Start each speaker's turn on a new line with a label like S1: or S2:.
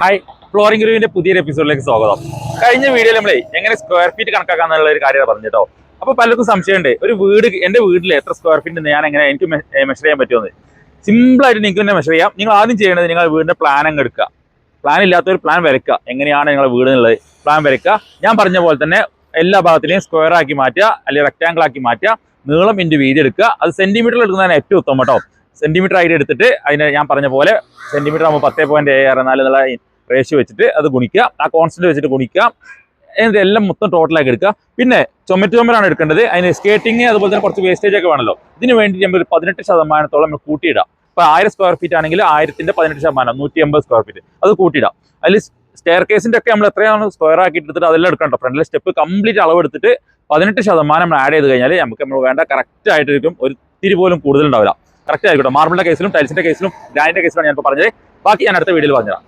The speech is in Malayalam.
S1: ഹായ് ഫ്ലോറിംഗ് ഗ്രൂവിന്റെ പുതിയൊരു എപ്പിസോഡിലേക്ക് സ്വാഗതം. കഴിഞ്ഞ വീഡിയോയിൽ നമ്മളെ എങ്ങനെ സ്ക്വയർ ഫീറ്റ് കണക്കാക്കാന്നുള്ള ഒരു കാര്യം പറഞ്ഞിട്ടോ അപ്പൊ പലർക്കും സംശയമുണ്ട് ഒരു വീട് എന്റെ വീട്ടിൽ എത്ര സ്ക്വയർ ഫീറ്റ് ഞാൻ എങ്ങനെ എനിക്ക് മെഷർ ചെയ്യാൻ പറ്റുമെന്ന്. സിമ്പിൾ ആയിട്ട് നിങ്ങൾക്ക് തന്നെ മെഷർ ചെയ്യാം. നിങ്ങൾ ആദ്യം ചെയ്യേണ്ടത് നിങ്ങൾ വീടിന്റെ പ്ലാൻ അങ്ങ് എടുക്കുക. പ്ലാൻ ഇല്ലാത്ത ഒരു പ്ലാൻ വരയ്ക്കുക. എങ്ങനെയാണ് നിങ്ങളുടെ വീട് എന്നുള്ളത് പ്ലാൻ വരയ്ക്കുക. ഞാൻ പറഞ്ഞ പോലെ തന്നെ എല്ലാ ഭാഗത്തിലെയും സ്ക്വയർ ആക്കി മാറ്റുക അല്ലെങ്കിൽ റെക്ടാങ്കിൾ ആക്കി മാറ്റുക നീളം ഇന്റു വീതി എടുക്കുക. അത് സെന്റിമീറ്ററിൽ എടുക്കുന്നതാണ് ഏറ്റവും ഉത്തമം കേട്ടോ. സെന്റിമീറ്റർ ആയിട്ട് എടുത്തിട്ട് അതിനെ ഞാൻ പറഞ്ഞ പോലെ സെന്റിമീറ്റർ ആകുമ്പോൾ പത്തേ പോയിന്റ് ഏഴ് നാല് എന്നുള്ള റേഷ്യോ വെച്ചിട്ട് അത് ഗുണിക്കുക. ആ കോൺസ്റ്റന്റ് വെച്ചിട്ട് ഗുണിക്കുക. എന്നിട്ട് എല്ലാം മൊത്തം ടോട്ടലാക്കി എടുക്കുക. പിന്നെ ചുമറ്റ് ചുമരാണ് എടുക്കേണ്ടത്. അതിന് സ്കേറ്റിംഗ് അതുപോലെ തന്നെ കുറച്ച് വേസ്റ്റേജ് ഒക്കെ വേണമല്ലോ. ഇതിന് വേണ്ടി നമ്മൾ ഒരു പതിനെട്ട് ശതമാനത്തോളം നമ്മൾ കൂട്ടിയിടാം ഇപ്പൊ ആയിരം സ്ക്വയർ ഫീറ്റ് ആണെങ്കിൽ ആയിരത്തിന്റെ പതിനെട്ട് ശതമാനം നൂറ്റി എൺപത് സ്ക്വയർ ഫീറ്റ് അത് കൂട്ടിയിടാം അതിൽ സ്റ്റെയർ കേസിന്റെ ഒക്കെ നമ്മൾ എത്രയാണ് സ്ക്വയർ ആക്കി എടുത്തിട്ട് അതെല്ലാം എടുക്കണ്ടോ ഫ്രണ്ടിലെ സ്റ്റെപ്പ് കംപ്ലീറ്റ് അളവെടുത്തിട്ട് പതിനെട്ട് ശതമാനം നമ്മൾ ആഡ് ചെയ്ത് കഴിഞ്ഞാൽ നമുക്ക് നമ്മൾ വേണ്ട കറക്റ്റ് ആയിട്ടിരിക്കും ഒരു തിരി പോലും കൂടുതൽ ഉണ്ടാവില്ല. കറക്റ്റ് ആയിക്കോട്ടെ. മാർബിളിന്റെ കേസിലും ടൈൽസിന്റെ കേസിലും ഗ്രാൻഡിന്റെ കേസിലാണ് ഞാൻ ഇപ്പോൾ പറഞ്ഞത്. ബാക്കി ഞാൻ അടുത്ത വീഡിയോയിൽ പറഞ്ഞുതരാം.